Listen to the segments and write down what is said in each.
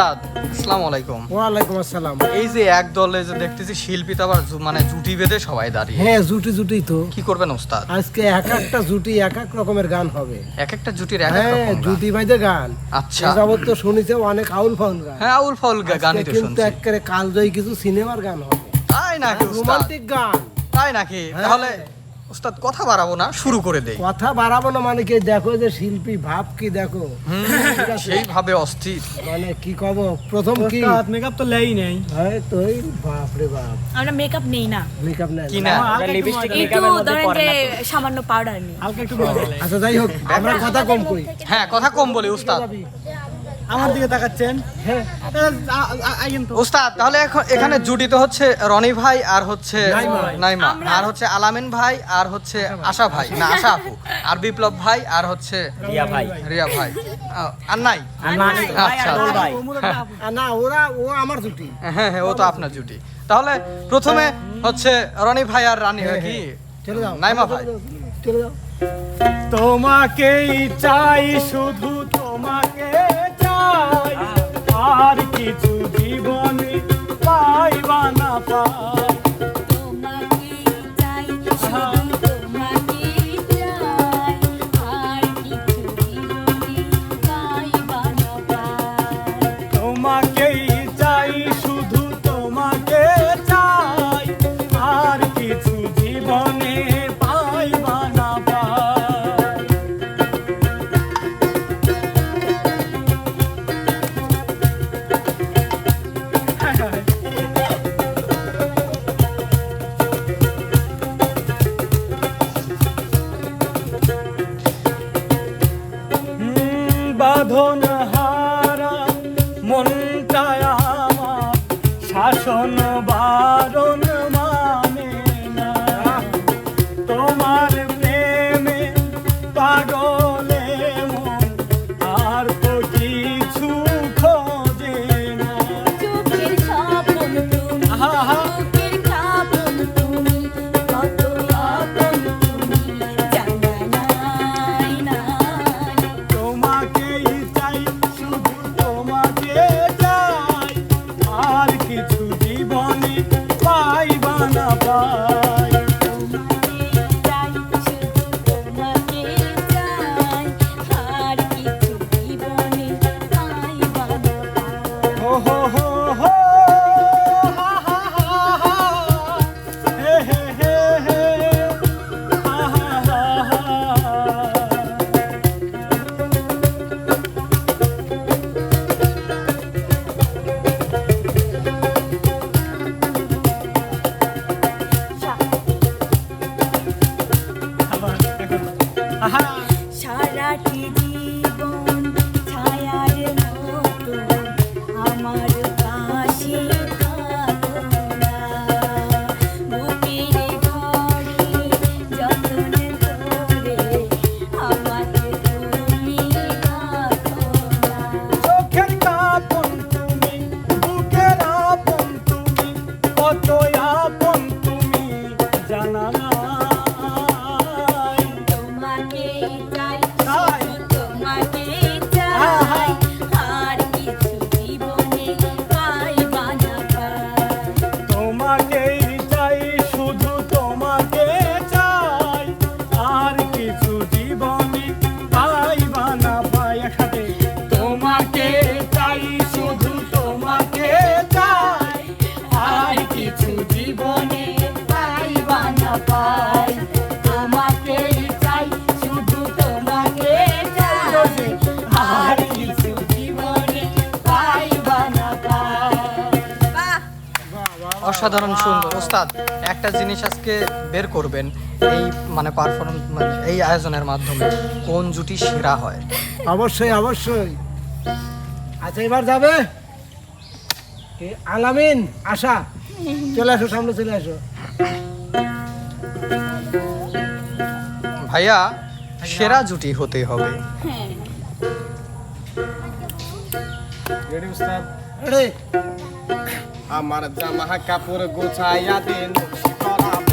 উস্তাদ আসসালামু আলাইকুম। ওয়ালাইকুম আসসালাম। এই যে এক দলে যে দেখতেছি শিল্পী তো আবার জু- মানে জুটি বেঁধে সবাই দাঁড়িয়ে। হ্যাঁ জুটি জুটি তো। কি করবেন উস্তাদ আজকে এক একটা জুটি এক এক রকমের গান হবে। এক একটা জুটির এক এক হ্যাঁ রকম গান। জুটি বাইদে গান। আচ্ছা। যাবত তো শুনিছে অনেক আউল ফাউল গান। হ্যাঁ আউল ফাউল গা- গানই তো আজকে কিন্তু শুনছি। একেবারে কালজয়ী কিছু সিনেমার গান হবে। তাই নাকি উস্তাদ রোমান্টিক গান। তাই নাকি? হ্যাঁ। তাহলে উস্তাদ কথা বাড়াবো না শুরু করে দেই। কথা বাড়াবো না মানে কি? দেখো যে শিল্পী ভাব কি দেখো? সেইভাবে অস্থির। মানে কি কব? প্রথম কি? মেকআপ তো লেই নেই। হ্যাঁ তো এই বাপ রে বাপ। আমরা মেকআপ নেই না। মেকআপ নেই। কি না? লিপস্টিক একটু ধরেন যে না সামান্য পাউডার নেই। হালকা একটু আচ্ছা যাই হোক আমরা কথা কম কই হ্যাঁ কথা কম বলি উস্তাদ আমার দিকে তাকাচ্ছেন? হ্যাঁ। তো। উস্তাদ তাহলে এখন এখানে জুটিতে হচ্ছে রনি ভাই আর হচ্ছে নাইমা। আর হচ্ছে আলামিন ভাই আর হচ্ছে আশা ভাই। না আশা আপু। আর বিপ্লব ভাই আর হচ্ছে রিয়া ভাই। রিয়া ভাই। আর নাই? আচ্ছা, ভাই আর না ওরা ও আমার জুটি। হ্যাঁ হ্যাঁ ও তো আপনার জুটি। তাহলে প্রথমে হচ্ছে রনি ভাই আর রানী হ্যাঁ, কি? নাইমা ভাই। তোমাকেই চাই শুধু তোমাকে পাইবা অসাধারণ সুন্দর। ওস্তাদ একটা জিনিস আজকে বের করবেন এই মানে পারফরমেন্স মানে এই আয়োজনের মাধ্যমে কোন জুটি সেরা হয়? অবশ্যই অবশ্যই। আচ্ছা এবার যাবে? আলামিন আশা চলে আসো সামনে চলে আসো। ভাইয়া সেরা জুটি হতে হবে। রেডি উস্তাদ রে আমার জামা কাপড় গোছাইয়া দিন করা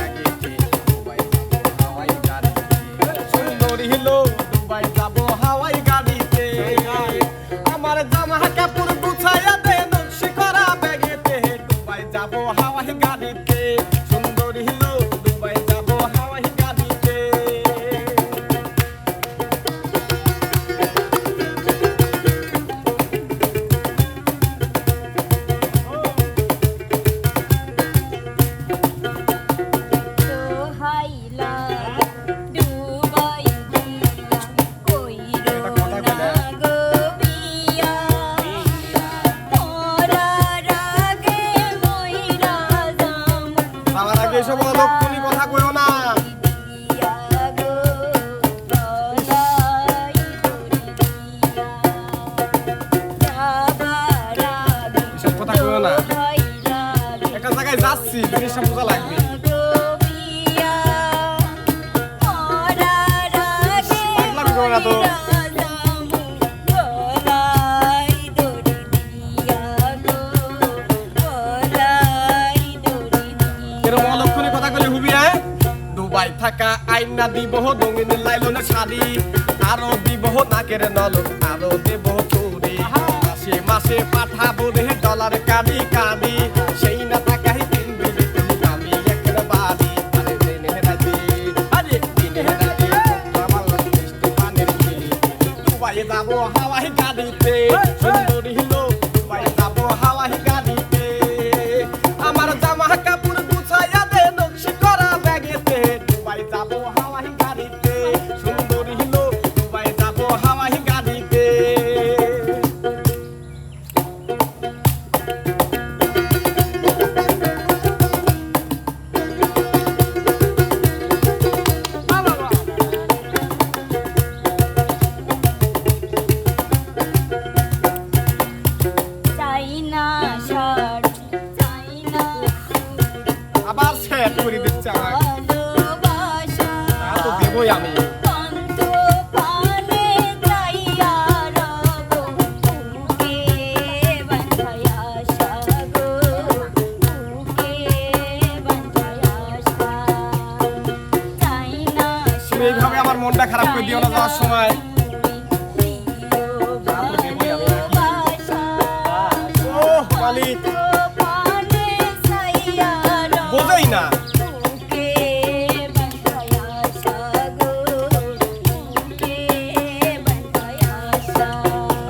থাকা আইনা দিব দঙ্গিন লাইল না শাড়ি। আরও দিব না কেড়ে নল, আরও দেব চুরি। মাসে মাসে পাঠাবো দেহে ডলার কারি করি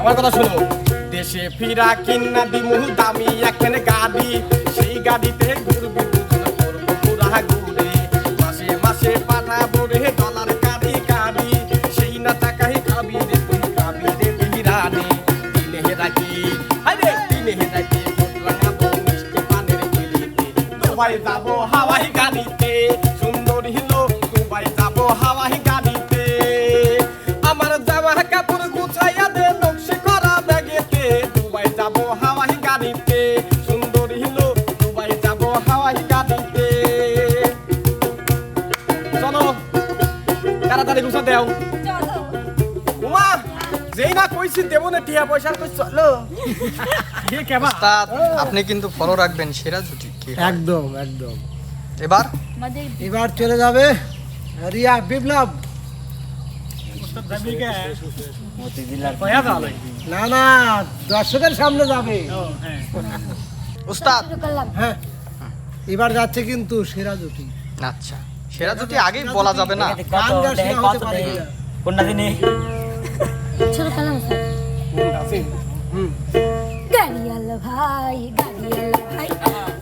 আমার কথা শুনো দেশে ফিরা কিনা মুহু দামি এখন গাড়ি। সেই গাড়িতে ঘুরবি দুজন করব পুরা ঘুরে। মাসে মাসে পাঠাবো রে ডলার সেই না টাকাই খাবি রে তুই খাবি রে দিনে আরে দিনে দুবাই যাব হাওয়াই গাড়িতে। সুন্দর হিলো দুবাই যাব হাওয়াই দেবো না টিয়া পয়সা তো চলো। আপনি কিন্তু ফলো রাখবেন সেরা জুটি একদম একদম। এবার? এবার চলে যাবে রিয়া বিপ্লব। না না দর্শকের সামনে যাবে। উস্তাদ হ্যাঁ।, হ্যাঁ। এবার যাচ্ছে কিন্তু সেরা জুটি। আচ্ছা সেরা জুটি আগেই বলা যাবে না। দিনে গাড়িয়াল ভাই গাড়িয়াল ভাই।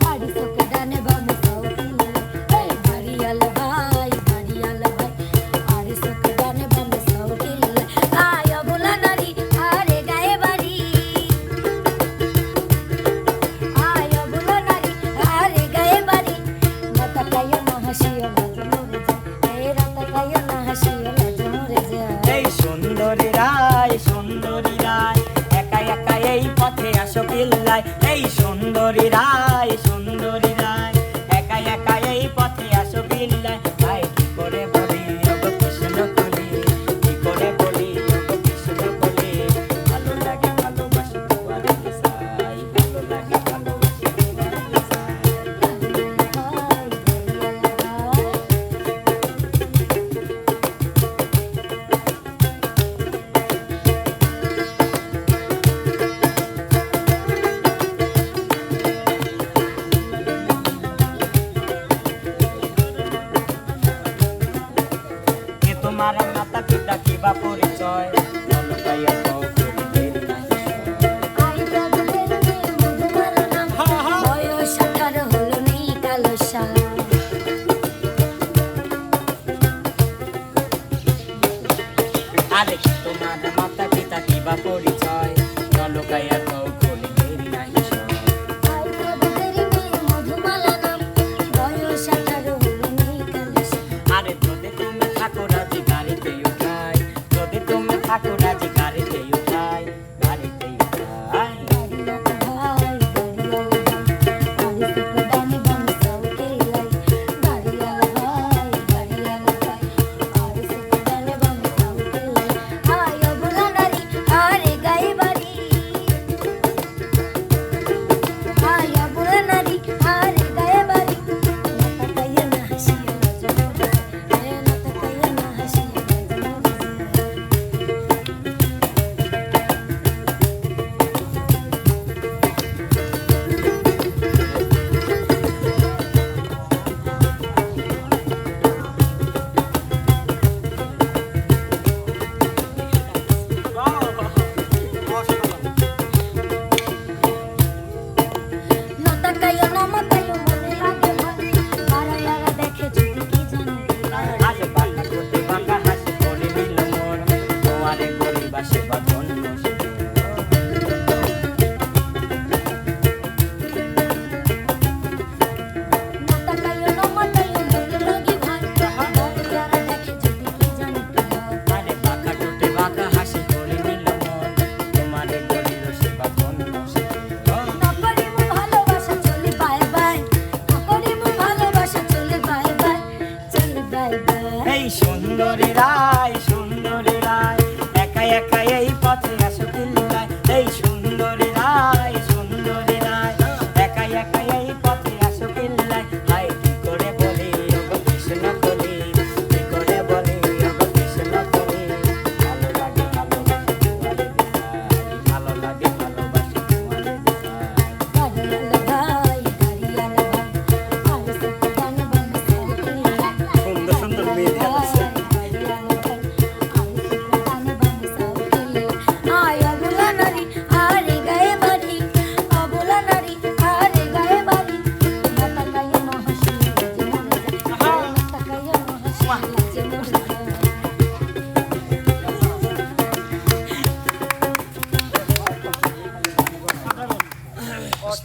আদেশ তোমার মাতা পিতা কিবা পরি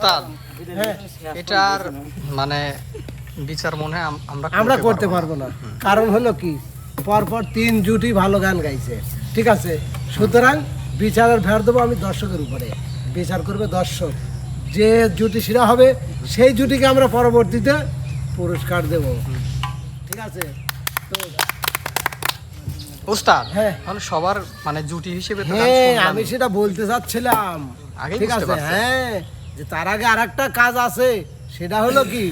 ওস্তাদ এটার মানে বিচার মনে আমরা আমরা করতে পারব না। কারণ হলো কি পরপর তিন জুটি ভালো গান গাইছে ঠিক আছে? সুতরাং বিচারের ভেড় দেবো আমি দর্শকের উপরে। বিচার করবে দর্শক। যে জুটি সেরা হবে সেই জুটিকে আমরা পরবর্তীতে পুরস্কার দেব। ঠিক আছে? তো ওস্তাদ হ্যাঁ। সবার মানে জুটি হিসেবে হ্যাঁ আমি সেটা বলতে চাচ্ছিলাম। ঠিক আছে? হ্যাঁ। যে তার আগে আর একটা কাজ আছে সেটা হলো কি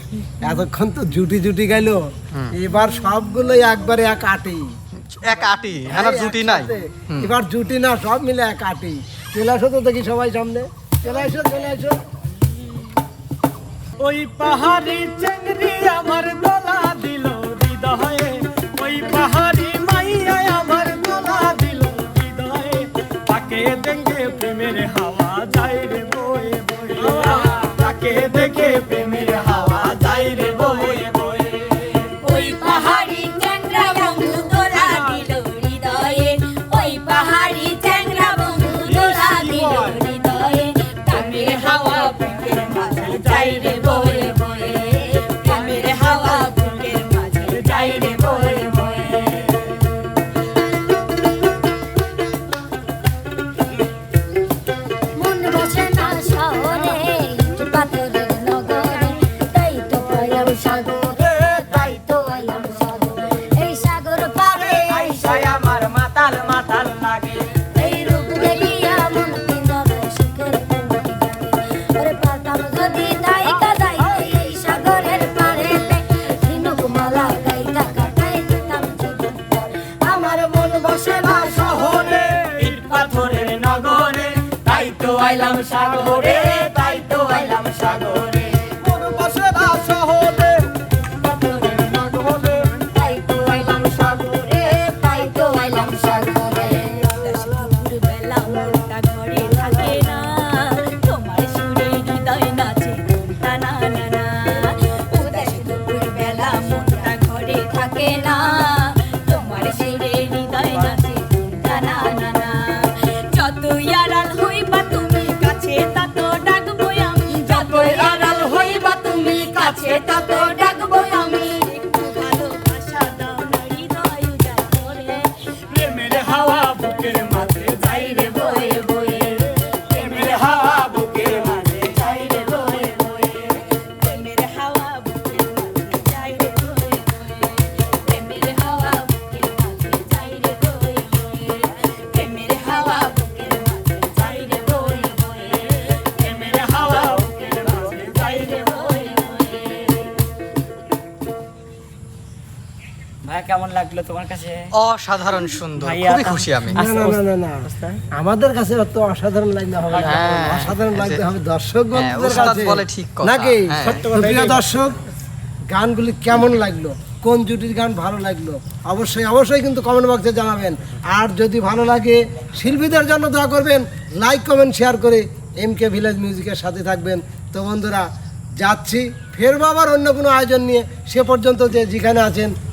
এতক্ষণ তো জুটি জুটি গেল এবার সবগুলোই একবারে এক আটি। এক আটি হ্যাঁ জুটি নাই। এবার জুটি না সব মিলে এক আটি। চলে আসো তো দেখি সবাই সামনে। চলে আসো চলে আসো। ওই পাহাড়ি চেংড়ি আমার দোলা দিল হৃদয়ে। ওই পাহাড়ি মাইয়া আমার দোলা দিল হৃদয়ে। তাকে দেখে প্রেমের বয়ে que সাগরে কাছে। অসাধারণ সুন্দর খুবই খুশি আমি। না না না না না। আমাদের কাছে অত অসাধারণ হবে না। হ্যাঁ, অসাধারণ লাগতে হবে। দর্শক হ্যাঁ, বলে ঠিক কথা, নাকি? হ্যাঁ। প্রিয় দর্শক। গানগুলি কেমন লাগল? কোন জুটির গান ভালো লাগল? অবশ্যই অবশ্যই কিন্তু কমেন্ট বক্সে জানাবেন। আর যদি ভালো লাগে শিল্পীদের জন্য দোয়া করবেন। লাইক কমেন্ট শেয়ার করে এম কে ভিলেজ মিউজিকের সাথে থাকবেন। তো বন্ধুরা যাচ্ছি। ফের আবার অন্য কোনো আয়োজন নিয়ে। সে পর্যন্ত যে যেখানে আছেন